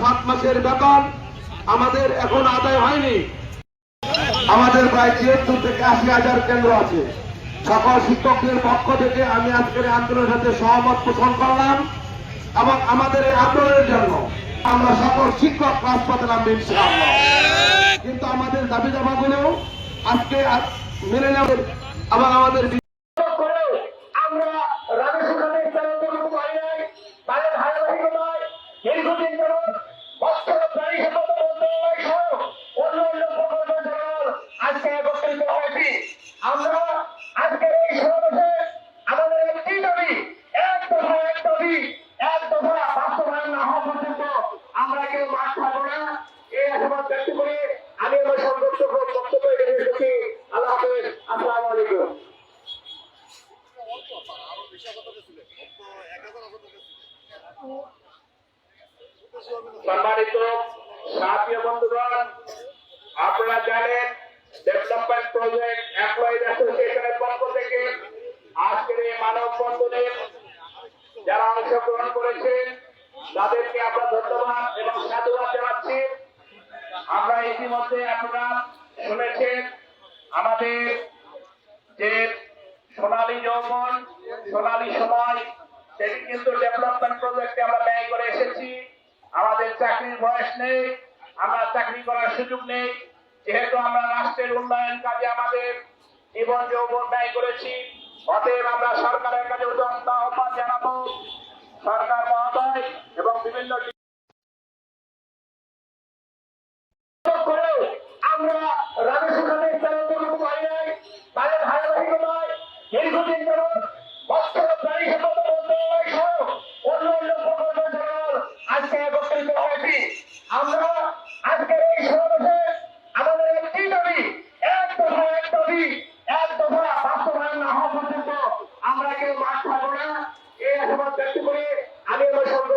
সাত মাসের বেতন আমাদের এখন আদায় হয়নি। আমাদের প্রায় ছিয়াত্তর থেকে আশি হাজার কেন্দ্র আছে। সকল শিক্ষকদের পক্ষ থেকে আমি আজকের আন্দোলনের সাথে সহমত পোষণ করলাম এবং আমাদের এই আন্দোলনের জন্য আমরা সকল শিক্ষক রাজপথে নামবে কিন্তু আমাদের দাবি দাবাগুলো আজকে আজ মেনে নেওয়া এবং আমাদের আমরা দীর্ঘদিন যাবৎ পর্যন্ত আমরা কেউ মাঠ থাকব না। এই আশাবাদ ব্যক্ত করে আমি আমার সংযুক্ত বক্তব্য রেখে এসেছি। আল্লাহ হাফেজ। আসসালামু আলাইকুম। সম্মানিত সাথী বন্ধুগণ, আপনারা জানেন ডেভেলপমেন্ট প্রজেক্ট এমপ্লয়িজ অ্যাসোসিয়েশনের পক্ষ থেকে আজকের এই মানব বন্ধনে যারা অংশগ্রহণ করেছেন তাদেরকে আমরা ধন্যবাদ এবং সাধুবাদ জানাচ্ছি। আমরা ইতিমধ্যে আপনারা শুনেছেন আমাদের যে সোনালী যৌবন, সোনালী সময়, সেটি কিন্তু ডেভেলপমেন্ট প্রজেক্টে আমরা ব্যয় করে এসেছি। আমাদের চাকরির বয়স নেই, আমরা চাকরি করার সুযোগ নেই। যেহেতু আমরা রাষ্ট্রের উন্নয়ন কাজে আমাদের জীবন যৌবন ব্যয় করেছি, অতএব আমরা সরকারের কাছে উদাত্ত আহ্বান জানাব। সরকার মহোদয় এবং বিভিন্ন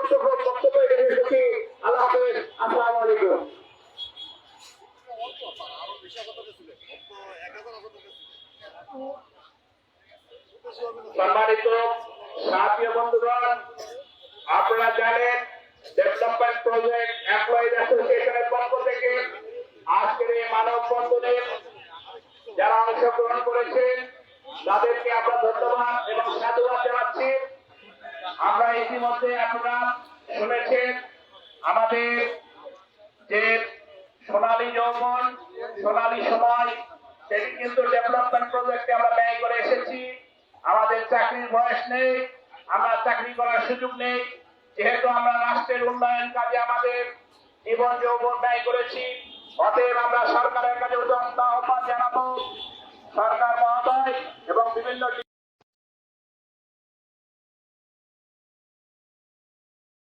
বক্তব্য সম্মানিত সাথী বন্ধুগণ, আপনারা জানেন ডেভেলপমেন্ট প্রজেক্ট এমপ্লয়িজ অ্যাসোসিয়েশনের পক্ষ থেকে আজকের এই মানব বন্ধনে যারা অংশগ্রহণ করেছেন, তাদেরকে আমরা ধন্যবাদ এবং সাধুবাদ জানাচ্ছি। আমরা ইতিমধ্যে আপনারা শুনেছেন আমাদের যে সোনালী যৌবন, সোনালী সময়, সেটি কিন্তু ডেভেলপমেন্ট প্রজেক্টে আমরা ব্যয় করে এসেছি। আমাদের চাকরির বয়স নেই, আমরা চাকরি করার সুযোগ নেই। যেহেতু আমরা রাষ্ট্রের উন্নয়ন কাজে আমাদের জীবন যৌবন ব্যয় করেছি, অতএব আমরা সরকারের কাছে আহ্বান জানাব। সরকার মহোদয় এবং বিভিন্ন